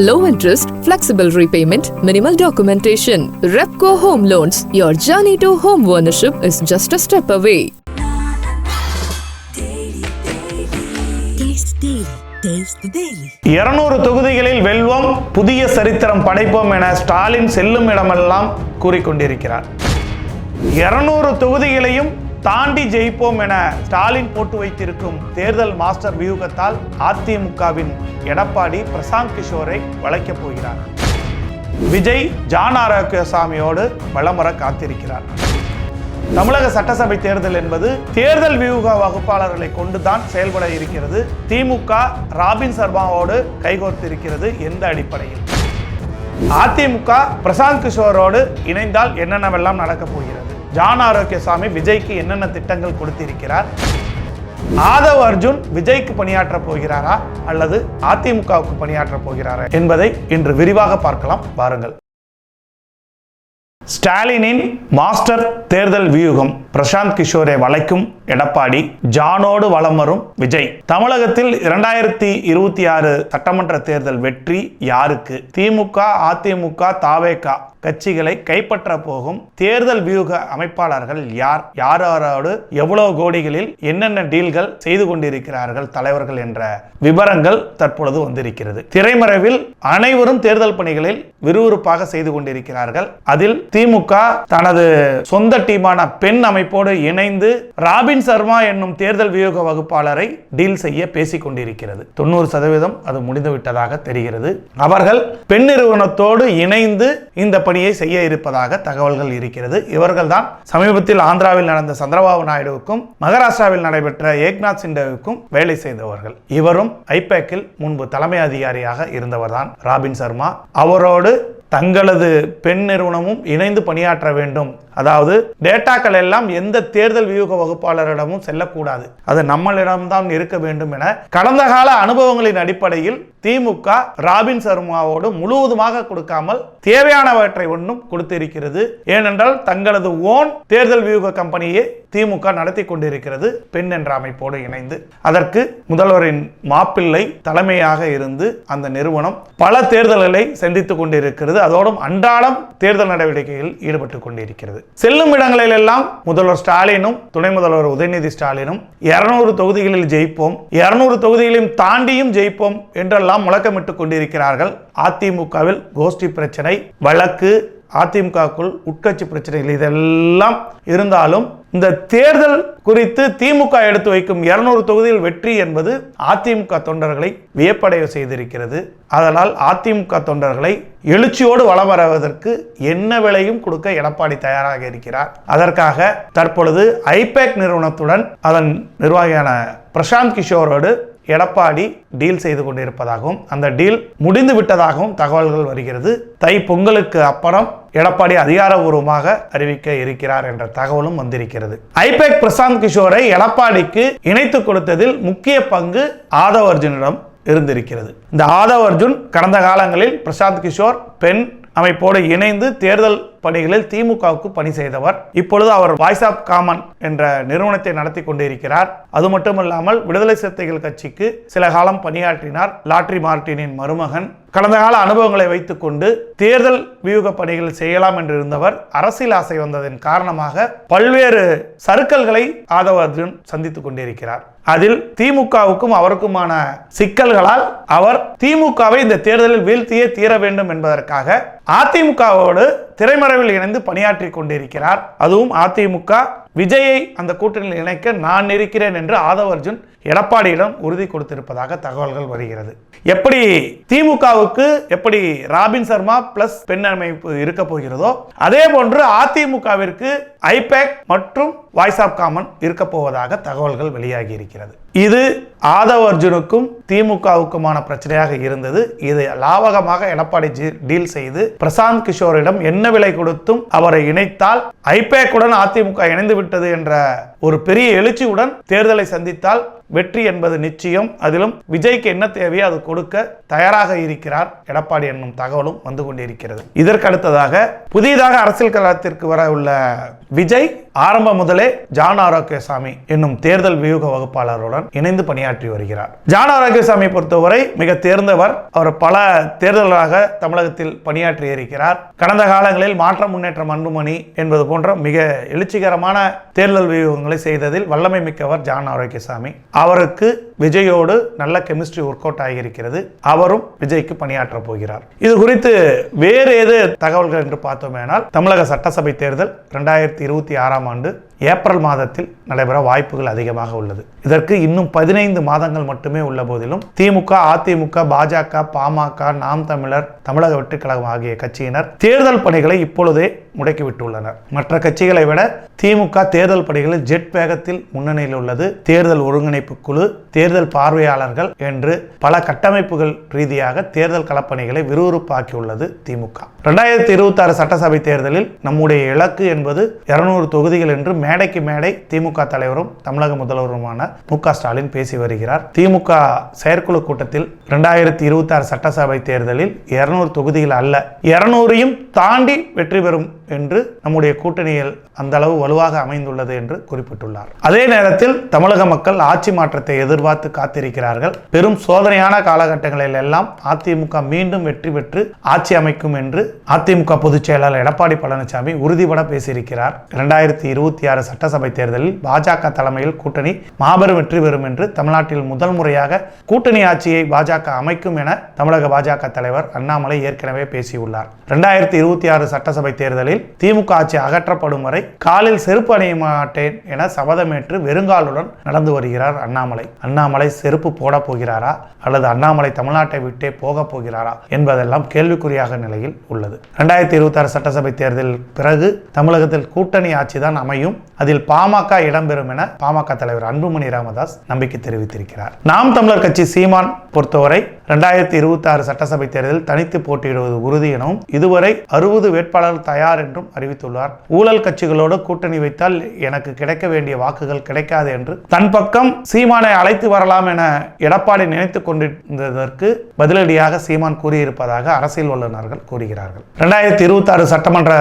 Low interest flexible repayment minimal documentation Repco home loans your journey to home ownership is just a step away இருநூறு தொகுதிகளில் வெல்வோம் புதிய சரித்திரம் படைப்போம் என ஸ்டாலின் செல்லும் இடமெல்லாம் கூறிக்கொண்டிருக்கிறார் இருநூறு தொகுதிகளையும் தாண்டி ஜெயிப்போம் என ஸ்டாலின் போட்டு வைத்திருக்கும் தேர்தல் மாஸ்டர் வியூகத்தால் அதிமுகவின் எடப்பாடி பிரசாந்த் கிஷோரை வளைக்கப் போகிறார். விஜய் ஜான் ஆரோக்கியசாமியோடு காத்திருக்கிறார். தமிழக சட்டசபை தேர்தல் என்பது தேர்தல் வியூக வகுப்பாளர்களை கொண்டுதான் செயல்பட இருக்கிறது. திமுக ராபின் சர்மாவோடு கைகோர்த்திருக்கிறது எந்த அடிப்படையில்? அதிமுக பிரசாந்த் கிஷோரோடு இணைந்தால் என்னென்னவெல்லாம் நடக்கப் போகிறது? ஜான் ஆரோக்கியசாமி விஜய்க்கு என்னென்ன திட்டங்கள் கொடுத்திருக்கிறார்? ஆதவ் அர்ஜுன் விஜய்க்கு பணியாற்ற போகிறாரா? அல்லது அதிமுகவுக்கு பணியாற்ற போகிறாரா? என்பதை இன்று விரிவாக பார்க்கலாம். வாருங்கள். ஸ்டாலினின் மாஸ்டர் தேர்தல் வியூகம். பிரசாந்த் கிஷோரை வளைக்கும் எடப்பாடி ஜானோடு வலம் வரும் விஜய். தமிழகத்தில் இரண்டாயிரத்தி இருபத்தி ஆறு சட்டமன்ற தேர்தல் வெற்றி யாருக்கு? திமுக அதிமுக தாவேகா கட்சிகளை கைப்பற்ற போகும் தேர்தல் வியூக அமைப்பாளர்கள் யார்? யார் யாரோடு எவ்வளவு கோடிகளில் என்னென்ன டீல்கள் செய்து கொண்டிருக்கிறார்கள் தலைவர்கள் என்ற விவரங்கள் தற்பொழுது வந்திருக்கிறது. திரைமறைவில் அனைவரும் தேர்தல் பணிகளில் விறுவிறுப்பாக செய்து கொண்டிருக்கிறார்கள். அதில் திமுக தனது சொந்த டீமான பெண் அமைப்போடு இணைந்து ராபின் சர்மா என்னும் தேர்தல் வியூக வகுப்பாளரை டீல் செய்ய பேசிக் கொண்டிருக்கிறது தொண்ணூறு சதவீதம் அது முடிந்துவிட்டதாக தெரிகிறது. அவர்கள் பெண் நிறுவனத்தோடு இணைந்து இந்த பணியை செய்ய இருப்பதாக தகவல்கள் இருக்கிறது. இவர்கள்தான் சமீபத்தில் ஆந்திராவில் நடந்த சந்திரபாபு நாயுடுவுக்கும் மகாராஷ்டிராவில் நடைபெற்ற ஏக்நாத் சிண்டேவுக்கும் வேலை செய்தவர்கள். இவரும் ஐபேக்கில் முன்பு தலைமை அதிகாரியாக இருந்தவர்தான் ராபின் சர்மா. அவரோடு தங்களது பெண் நிறுவனமும் இணைந்து பணியாற்ற வேண்டும் அதாவது டேட்டாக்கள் எல்லாம் எந்த தேர்தல் வியூக வகுப்பாளரிடமும் செல்லக்கூடாது. அது நம்மளிடம்தான் இருக்க வேண்டும் என கடந்த கால அனுபவங்களின் அடிப்படையில் திமுக ராபின் சர்மாவோடு முழுவதுமாக கொடுக்காமல் தேவையானவற்றை ஒன்றும் கொடுத்திருக்கிறது. ஏனென்றால் தங்களது ஓன் தேர்தல் வியூக கம்பெனியை திமுக நடத்தி கொண்டிருக்கிறது பெண் என்ற அமைப்போடு இணைந்து. அதற்கு முதல்வரின் மாப்பிள்ளை தலைமையாக இருந்து அந்த நிறுவனம் பல தேர்தல்களை சந்தித்துக் கொண்டிருக்கிறது. அதோடும் அன்றாடம் தேர்தல் நடவடிக்கையில் ஈடுபட்டு கொண்டிருக்கிறது. செல்லும் இடங்களில் எல்லாம் முதல்வர் ஸ்டாலினும் துணை முதல்வர் உதயநிதி ஸ்டாலினும் இருநூறு தொகுதிகளில் ஜெயிப்போம் இருநூறு தொகுதிகளையும் தாண்டியும் ஜெயிப்போம் என்றெல்லாம் முழக்கமிட்டுக் கொண்டிருக்கிறார்கள். அதிமுகவில் கோஷ்டி பிரச்சனை வழக்கு அதிமுகக்குள் உட்கட்சி பிரச்சனைகள் இதெல்லாம் இருந்தாலும் இந்த தேர்தல் குறித்து திமுக எடுத்து வைக்கும் இருநூறு தொகுதியில் வெற்றி என்பது அதிமுக தொண்டர்களை வியப்படைய செய்திருக்கிறது. அதனால் அதிமுக தொண்டர்களை எழுச்சியோடு வளம் வருவதற்கு என்ன விலையும் கொடுக்க எடப்பாடி தயாராக இருக்கிறார். அதற்காக தற்பொழுது ஐபேக் நிறுவனத்துடன் அதன் நிர்வாகியான பிரசாந்த் கிஷோரோடு எடப்பாடி டீல் செய்து கொண்டிருப்பதாகவும் அந்த டீல் முடிந்து விட்டதாகவும் தகவல்கள் வருகிறது. தை பொங்கலுக்கு அப்புறம் எடப்பாடி அதிகாரபூர்வமாக அறிவிக்க இருக்கிறார் என்ற தகவலும் வந்திருக்கிறது. ஐபேக் பிரசாந்த் கிஷோரை எடப்பாடிக்கு இணைத்து கொடுத்ததில் முக்கிய பங்கு ஆதவ் அர்ஜுனிடம் இருந்திருக்கிறது. இந்த ஆதவ் அர்ஜுன் கடந்த காலங்களில் பிரசாந்த் கிஷோர் பெண் அமைப்போடு இணைந்து தேர்தல் பணிகளில் திமுகவுக்கு பணி செய்தவர். இப்பொழுது அவர் வாய்ஸ் ஆஃப் காமன் என்ற நிறுவனத்தை நடத்தி கொண்டிருக்கிறார். அது மட்டுமல்லாமல் விடுதலை சிறுத்தைகள் கட்சிக்கு சில காலம் பணியாற்றினார் லாட்ரி மார்டினின் மருமகன். கடந்த கால அனுபவங்களை வைத்துக்கொண்டு தேர்தல் வியூக பணிகள் செய்யலாம் என்று இருந்தவர் அரசியல் ஆசை வந்ததன் காரணமாக பல்வேறு சறுக்கல்களை ஆதவ அர்ஜுன் சந்தித்துக் கொண்டிருக்கிறார். அதில் திமுகவுக்கும் அவருக்குமான சிக்கல்களால் அவர் திமுகவை இந்த தேர்தலில் வீழ்த்தியே தீர வேண்டும் என்பதற்காக அதிமுகவோடு திரைமறைவில் இணைந்து பணியாற்றி கொண்டிருக்கிறார். அதுவும் அதிமுக விஜயை அந்த கூட்டணியில் இணைக்க நான் இருக்கிறேன் என்று ஆதவ அர்ஜுன் எடப்பாடியிடம் உறுதி கொடுத்திருப்பதாக தகவல்கள் வருகிறது. எப்படி திமுகவுக்கு எப்படி ராபின் சர்மா பிளஸ் பெண் அமைப்பு இருக்க போகிறதோ அதே போன்று அதிமுகவிற்கு ஐபேக் மற்றும் வாய்ஸ் ஆஃப் காமன் இருக்க போவதாக தகவல்கள் வெளியாகி இருக்கிறது. இது ஆதவ அர்ஜுனுக்கும் திமுகவுக்குமான பிரச்சனையாக இருந்தது. இது லாவகமாக எடப்பாடி டீல் செய்து பிரசாந்த் கிஷோரிடம் என்ன விலை கொடுத்தும் அவரை இணைத்தால் ஐபேக்குடன் அதிமுக இணைந்து விட்டது என்ற ஒரு பெரிய எழுச்சியுடன் தேர்தலை சந்தித்தால் வெற்றி என்பது நிச்சயம். அதிலும் விஜய்க்கு என்ன தேவையோ அது கொடுக்க தயாராக இருக்கிறார். எடப்பாடி என்னும் தகவலும் வந்து கொண்டிருக்கிறது. இதற்கு அடுத்ததாக புதிதாக அரசியல் களத்திற்கு வர உள்ள விஜய் ஆரம்ப முதலே ஜான் ஆரோக்கியசாமி என்னும் தேர்தல் வியூக வகுப்பாளருடன் இணைந்து பணியாற்றி வருகிறார். ஜான் ஆரோக்கியசாமி பொறுத்தவரை மிக தேர்ந்தவர். அவர் பல தேர்தலாக தமிழகத்தில் பணியாற்றி இருக்கிறார். கடந்த காலங்களில் மாற்ற முன்னேற்றம் அன்புமணி என்பது போன்ற மிக எழுச்சிகரமான தேர்தல் வியூகங்களை செய்ததில் வல்லமை மிக்கவர் ஜான் ஆரோக்கியசாமி. அவருக்கு விஜயோடு நல்ல கெமிஸ்ட்ரி ஒர்க் அவுட் ஆகியிருக்கிறது. அவரும் விஜய்க்கு பணியாற்ற போகிறார். இது குறித்து வேறு ஏது தகவல்கள் என்று பார்த்தோமேனால் தமிழக சட்டசபை தேர்தல் ரெண்டாயிரத்தி இருபத்தி ஆறாம் ஆண்டு ஏப்ரல் மாதத்தில் நடைபெற வாய்ப்புகள் அதிகமாக உள்ளது. இதற்கு இன்னும் பதினைந்து மாதங்கள் மட்டுமே உள்ள போதிலும் திமுக அதிமுக பாஜக பாமக நாம் தமிழர் தமிழக வெற்றிக்கழகம் ஆகிய கட்சியினர் தேர்தல் பணிகளை இப்பொழுதே முடக்கிவிட்டுள்ளனர் மற்ற கட்சிகளை விட திமுக தேர்தல் பணிகளில் ஜெட் வேகத்தில் முன்னணியில் உள்ளது. தேர்தல் ஒருங்கிணைப்பு குழு தேர்தல் பார்வையாளர்கள் என்று பல கட்டமைப்புகள் ரீதியாக தேர்தல் களப்பணிகளை விறுவிறுப்பாக்கியுள்ளது திமுக. ரெண்டாயிரத்தி இருபத்தி ஆறு சட்டசபை தேர்தலில் நம்முடைய இலக்கு என்பது இருநூறு தொகுதிகள் என்று மேடைக்கு மேடை திமுக தலைவரும் தமிழக முதல்வருமான மு ஸ்டாலின் பேசி வருகிறார். திமுக செயற்குழு கூட்டத்தில் ரெண்டாயிரத்தி இருபத்தி ஆறு சட்டசபை தேர்தலில் இருநூறு தொகுதிகள் அல்ல இருநூறையும் தாண்டி வெற்றி பெறும் என்று நம்முடைய கூட்டணியில் அந்த அளவு வலுவாக அமைந்துள்ளது என்று குறிப்பிட்டுள்ளார். அதே நேரத்தில் தமிழக மக்கள் ஆட்சி மாற்றத்தை எதிர்பார்த்து காத்திருக்கிறார்கள். பெரும் சோதனையான காலகட்டங்களில் எல்லாம் அதிமுக மீண்டும் வெற்றி பெற்று ஆட்சி அமைக்கும் என்று அதிமுக பொதுச் செயலாளர் எடப்பாடி பழனிசாமி உறுதிபட பேசியிருக்கிறார். இரண்டாயிரத்தி இருபத்தி ஆறு சட்டசபை தேர்தலில் பாஜக தலைமையில் கூட்டணி மாபெரும் வெற்றி பெறும் என்று தமிழ்நாட்டில் முதல் முறையாக கூட்டணி ஆட்சியை பாஜக அமைக்கும் என தமிழக பாஜக தலைவர் அண்ணாமலை ஏற்கனவே பேசியுள்ளார். இரண்டாயிரத்தி இருபத்தி ஆறு சட்டசபை தேர்தலில் திமுக ஆட்சி அகற்றப்படும் வரை காலில் செருப்பு அணிய மாட்டேன் என சபதமேற்று வெறுங்காலுடன் நடந்து வருகிறார் அண்ணாமலை. அண்ணாமலை செருப்பு போட போகிறாரா? அல்லது அண்ணாமலை தமிழ்நாட்டை விட்டே போக போகிறாரா? என்பதெல்லாம் கேள்விக்குறியாக நிலையில் உள்ளது. இரண்டாயிரத்தி இருபத்தி ஆறு சட்டசபை தேர்தல் பிறகு தமிழகத்தில் கூட்டணி ஆட்சி தான் அமையும். அதில் பாமக இடம்பெறும் என பாமக தலைவர் அன்புமணி ராமதாஸ் நம்பிக்கை தெரிவித்திருக்கிறார். நாம் தமிழர் கட்சி சீமான் பொறுத்தவரை ரெண்டாயிரத்தி இருபத்தி ஆறு சட்டசபை தேர்தலில் தனித்து போட்டியிடுவது உறுதி எனவும் இதுவரை அறுபது வேட்பாளர்கள் தயார் என்றும் அறிவித்துள்ளார். ஊழல் கட்சிகளோடு கூட்டணி வைத்தால் எனக்கு கிடைக்க வேண்டிய வாக்குகள் கிடைக்காது என்று தன் பக்கம் சீமானை அழைத்து வரலாம் என எடப்பாடி நினைத்துக் கொண்டிருந்ததற்கு பதிலடியாக சீமான் கூறியிருப்பதாக அரசியல் வல்லுநர்கள் கூறுகிறார்கள். இரண்டாயிரத்தி இருபத்தி ஆறு சட்டமன்ற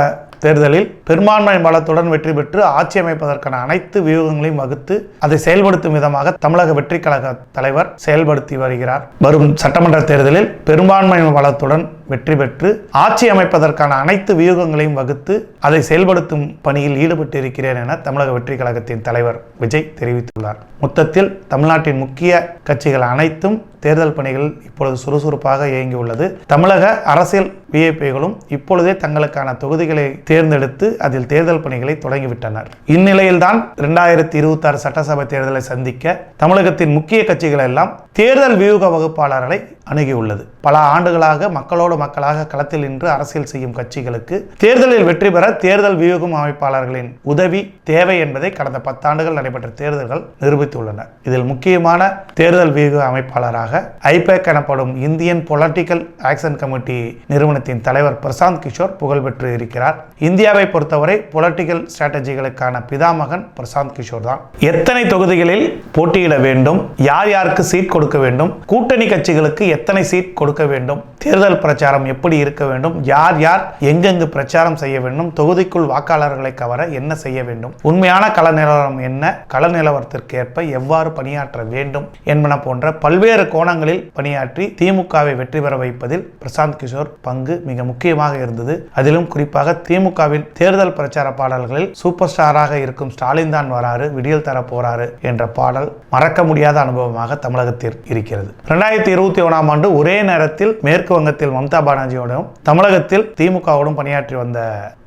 தேர்தலில் பெரும்பான்மை பலத்துடன் வெற்றி பெற்று ஆட்சி அமைப்பதற்கான அனைத்து வியூகங்களையும் வகுத்து அதை செயல்படுத்தும் விதமாக தமிழக வெற்றி கழக தலைவர் செயல்படுத்தி வருகிறார். வரும் சட்டமன்ற தேர்தலில் பெரும்பான்மை பலத்துடன் வெற்றி பெற்று ஆட்சி அமைப்பதற்கான அனைத்து வியூகங்களையும் வகுத்து அதை செயல்படுத்தும் பணியில் ஈடுபட்டு இருக்கிறேன் என தமிழக வெற்றி கழகத்தின் தலைவர் விஜய் தெரிவித்துள்ளார். மொத்தத்தில் தமிழ்நாட்டின் முக்கிய கட்சிகள் அனைத்தும் தேர்தல் பணிகள் இப்பொழுது சுறுசுறுப்பாக இயங்கியுள்ளது. தமிழக அரசியல் விஐபிகளும் இப்பொழுதே தங்களுக்கான தொகுதிகளை தேர்ந்தெடுத்து அதில் தேர்தல் பணிகளை தொடங்கிவிட்டனர். இந்நிலையில்தான் இரண்டாயிரத்தி இருபத்தி ஆறு சட்டசபை தேர்தலை சந்திக்க தமிழகத்தின் முக்கிய கட்சிகள் எல்லாம் தேர்தல் வியூக வகுப்பாளர்களை அணுகியுள்ளது. பல ஆண்டுகளாக மக்களோடு மக்களாக களத்தில் நின்று அரசியல் செய்யும் கட்சிகளுக்கு தேர்தலில் வெற்றி பெற தேர்தல் வியூகம் அமைப்பாளர்களின் உதவி தேவை என்பதை கடந்த பத்தாண்டுகள் நடைபெற்ற தேர்தல்கள் நிரூபித்துள்ளன. இதில் முக்கியமான தேர்தல் வியூக அமைப்பாளராக ஐபேக் எனப்படும் இந்தியன் பொலிட்டிக்கல் ஆக்ஷன் கமிட்டி நிறுவனத்தின் தலைவர் பிரசாந்த் கிஷோர் புகழ்பெற்று இருக்கிறார். இந்தியாவை பொறுத்தவரை பொலிட்டிக்கல் ஸ்ட்ராட்டஜிகளுக்கான பிதாமகன் பிரசாந்த் கிஷோர் தான். எத்தனை தொகுதிகளில் போட்டியிட வேண்டும் யார் யாருக்கு சீட் கொடுக்க வேண்டும் கூட்டணி கட்சிகளுக்கு எத்தனை சீட் கொடுக்க வேண்டும். தேர்தல் பிரச்சாரம் எப்படி இருக்க வேண்டும்? யார் யார் எங்கெங்கு பிரச்சாரம் செய்ய வேண்டும்? தொகுதிக்குள் வாக்காளர்களை கவர என்ன செய்ய வேண்டும்? உண்மையான கள நிலவரம் என்ன? கள நிலவரத்திற்கு ஏற்ப எவ்வாறு பணியாற்ற வேண்டும் என்பன போன்ற பல்வேறு கோணங்களில் பணியாற்றி திமுகவை வெற்றி பெற வைப்பதில் பிரசாந்த் கிஷோர் பங்கு மிக முக்கியமாக இருந்தது. அதிலும் குறிப்பாக திமுகவின் தேர்தல் பிரச்சார பாடல்களில் சூப்பர் ஸ்டாராக இருக்கும் ஸ்டாலின் தான் வராரு விடியல் தர போறாரு என்ற பாடல் மறக்க முடியாத அனுபவமாக தமிழகத்தில் இருக்கிறது. இரண்டாயிரத்தி இருபத்தி ஒன்றாம் ஆண்டு ஒரே நேரத்தில் மேற்கு வங்கத்தில் மம்தா பானர்ஜியோடும் தமிழகத்தில் திமுகவோடும் பணியாற்றி வந்த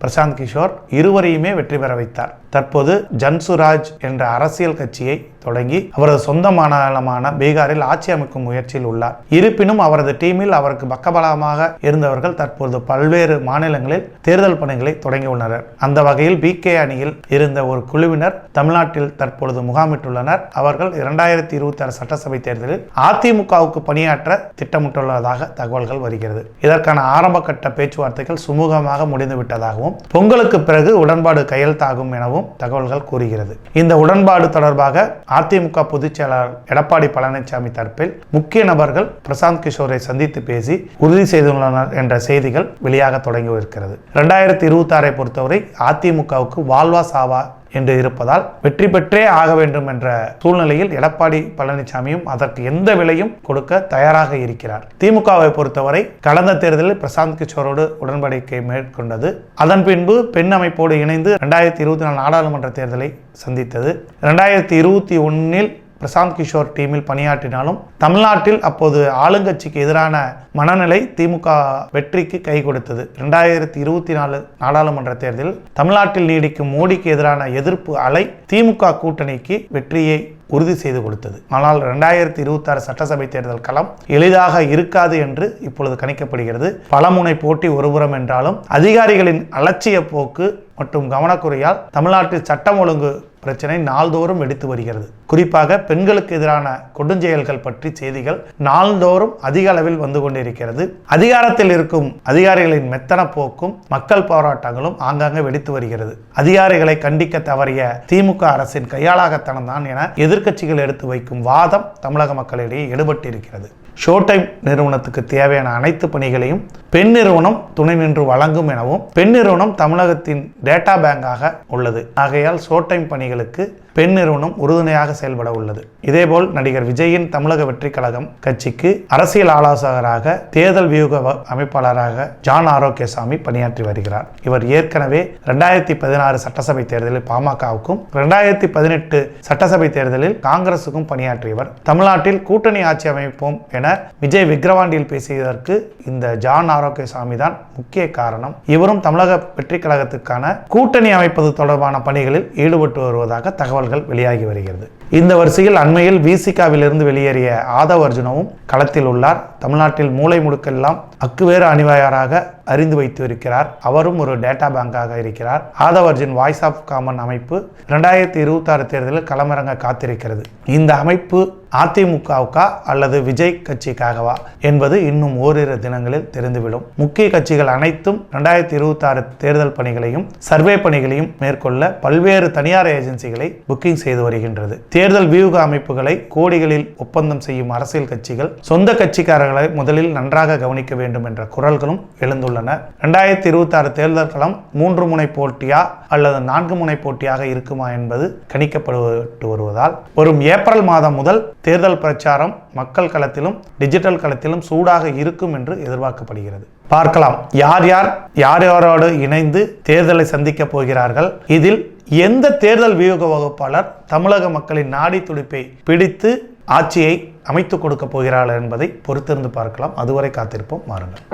பிரசாந்த் கிஷோர் இருவரையுமே வெற்றி பெற வைத்தார். தற்போது ஜன்சுராஜ் என்ற அரசியல் கட்சியை தொடங்கி அவரது சொந்த மாநிலமான பீகாரில் ஆட்சி அமைக்கும் முயற்சியில் உள்ளார். இருப்பினும் அவரது டீமில் அவருக்கு பக்கபலமாக இருந்தவர்கள் தற்போது பல்வேறு மாநிலங்களில் தேர்தல் பணிகளை தொடங்கியுள்ளனர் அந்த வகையில் பி கே அணியில் இருந்த ஒரு குழுவினர் தமிழ்நாட்டில் தற்பொழுது முகாமிட்டுள்ளனர். அவர்கள் இரண்டாயிரத்தி இருபத்தி ஆறு சட்டசபை தேர்தலில் அதிமுகவுக்கு பணியாற்ற திட்டமிட்டுள்ளதாக தகவல்கள் வருகிறது. இதற்கான ஆரம்ப கட்ட பேச்சுவார்த்தைகள் சுமூகமாக முடிந்துவிட்டதாகவும் பொங்கலுக்கு பிறகு உடன்பாடு கையெழுத்தாகும் எனவும் எனவும் தகவல்கள் கூறுகிறது. இந்த உடன்பாடு தொடர்பாக அதிமுக பொதுச் செயலாளர் எடப்பாடி பழனிசாமி தரப்பில் முக்கிய நபர்கள் பிரசாந்த் கிஷோரை சந்தித்து பேசி உறுதி செய்துள்ளனர் என்ற செய்திகள் வெளியாக தொடங்கி இருக்கிறது இரண்டாயிரத்தி இருபத்தி ஆறை பொறுத்தவரை அதிமுகவுக்கு வாழ்வா சாவா என்று இருப்பதால் வெற்றி பெற்றே ஆக வேண்டும் என்ற சூழ்நிலையில் எடப்பாடி பழனிசாமியும் அதற்கு எந்த விலையும் கொடுக்க தயாராக இருக்கிறார். திமுகவை பொறுத்தவரை கடந்த தேர்தலில் பிரசாந்த் கிஷோரோடு உடன்படிக்கை மேற்கொண்டது. அதன் பின்பு பெண் அமைப்போடு இணைந்து இரண்டாயிரத்தி இருபத்தி நாலு நாடாளுமன்ற தேர்தலை சந்தித்தது. இரண்டாயிரத்தி இருபத்தி ஒன்னில் பிரசாந்த் கிஷோர் டீமில் பணியாற்றினாலும் தமிழ்நாட்டில் அப்போது ஆளுங்கட்சிக்கு எதிரான மனநிலை திமுக வெற்றிக்கு கை கொடுத்தது. இரண்டாயிரத்தி இருபத்தி நாலு நாடாளுமன்ற தேர்தலில் தமிழ்நாட்டில் நீடிக்கும் மோடிக்கு எதிரான எதிர்ப்பு அலை திமுக கூட்டணிக்கு வெற்றியை உறுதி செய்து கொடுத்தது. ஆனால் இரண்டாயிரத்தி இருபத்தி ஆறு சட்டசபை தேர்தல் களம் எளிதாக இருக்காது என்று இப்பொழுது கணிக்கப்படுகிறது. பலமுனை போட்டி ஒருபுறம் என்றாலும் அதிகாரிகளின் அலட்சிய போக்கு மற்றும் கவனக்குறையால் தமிழ்நாட்டில் சட்டம் ஒழுங்கு பிரச்சனை நாள்தோறும் வெடித்து வருகிறது. குறிப்பாக பெண்களுக்கு எதிரான கொடுஞ்செயல்கள் பற்றி செய்திகள் நாள்தோறும் அதிக அளவில் வந்து கொண்டிருக்கிறது. அதிகாரத்தில் இருக்கும் அதிகாரிகளின் மெத்தன போக்கும் மக்கள் போராட்டங்களும் ஆங்காங்கே வெடித்து வருகிறது. அதிகாரிகளை கண்டிக்க தவறிய திமுக அரசின் கையாளாகத்தனம் தான் என எதிர்க்கட்சிகள் எடுத்து வைக்கும் வாதம் தமிழக மக்களிடையே எடுபட்டு இருக்கிறது ஷோ டைம் நிறுவனத்துக்கு தேவையான அனைத்து பணிகளையும் பெண் நிறுவனம் துணை நின்று வழங்கும் எனவும் பெண் நிறுவனம் தமிழகத்தின் டேட்டா பேங்காக உள்ளது. ஆகையால் ஷோ டைம் பணிகளுக்கு பெண் நிறுவனம் உறுதுணையாக செயல்பட உள்ளது. இதேபோல் நடிகர் விஜயின் தமிழக வெற்றி கழகம் கட்சிக்கு அரசியல் ஆலோசகராக தேர்தல் வியூக அமைப்பாளராக ஜான் ஆரோக்கியசாமி பணியாற்றி வருகிறார். இவர் ஏற்கனவே ரெண்டாயிரத்தி பதினாறு சட்டசபை தேர்தலில் பாமகவுக்கும் ரெண்டாயிரத்தி பதினெட்டு சட்டசபை தேர்தலில் காங்கிரசுக்கும் பணியாற்றியவர். தமிழ்நாட்டில் கூட்டணி ஆட்சி அமைப்போம் என விஜய் விக்ரவாண்டியில் பேசியதற்கு இந்த ஜான் ஆரோக்கியசாமி தான் முக்கிய காரணம். இவரும் தமிழக வெற்றி கழகத்துக்கான கூட்டணி அமைப்பது தொடர்பான பணிகளில் ஈடுபட்டு வருவதாக தகவல் தகவல்கள் வெளியாகி வருகிறது. இந்த வரிசையில் அண்மையில் விசிகாவிலிருந்து வெளியேறிய ஆதவ் அர்ஜுனவும் களத்தில் உள்ளார். தமிழ்நாட்டில் மூளை முடுக்கெல்லாம் அக்குவேறு அணிவாயராக அறிந்து வைத்து இருக்கிறார் அவரும் ஒரு டேட்டா பேங்காக இருக்கிறார். Aadhav Arjun voice of common அமைப்பு இரண்டாயிரத்தி இருபத்தாறு தேர்தலில் களமிறங்க காத்திருக்கிறது. இந்த அமைப்பு அதிமுகவுக்கா அல்லது விஜய் கட்சிக்காகவா என்பது இன்னும் ஓரிரு தினங்களில் தெரிந்துவிடும். முக்கிய கட்சிகள் அனைத்தும் இரண்டாயிரத்தி இருபத்தாறு தேர்தல் பணிகளையும் சர்வே பணிகளையும் மேற்கொள்ள பல்வேறு தனியார் ஏஜென்சிகளை புக்கிங் செய்து வருகின்றது. தேர்தல் வியூக அமைப்புகளை கோடிகளில் ஒப்பந்தம் செய்யும் அரசியல் கட்சிகள் சொந்த கட்சிக்காரர்களை முதலில் நன்றாக கவனிக்க வேண்டும் என்ற குரல்களும் எழுந்துள்ளன. இரண்டாயிரத்தி இருபத்தி ஆறு தேர்தல் களம் மூன்று முனை போட்டியா அல்லது நான்கு முனை போட்டியாக இருக்குமா என்பது கணிக்கப்பட்டு வருவதால் வரும் ஏப்ரல் மாதம் முதல் தேர்தல் பிரச்சாரம் மக்கள் களத்திலும் டிஜிட்டல் களத்திலும் சூடாக இருக்கும் என்று எதிர்பார்க்கப்படுகிறது. பார்க்கலாம் யார் யார் யார் யாரோடு இணைந்து தேர்தலை சந்திக்க போகிறார்கள் இதில் எந்த தேர்தல் வியூக வகுப்பாளர் தமிழக மக்களின் நாடி துடிப்பை பிடித்து ஆட்சியை அமைத்துக் கொடுக்க போகிறார்கள் என்பதை பொறுத்திருந்து பார்க்கலாம் அதுவரை காத்திருப்போம் மாறுங்கள்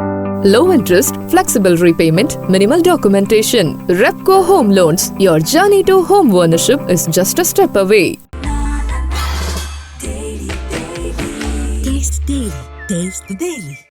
Low interest, flexible repayment, minimal documentation. Repco Home Loans. Your journey to home ownership is just a step away. Taste Daily. Taste the Daily.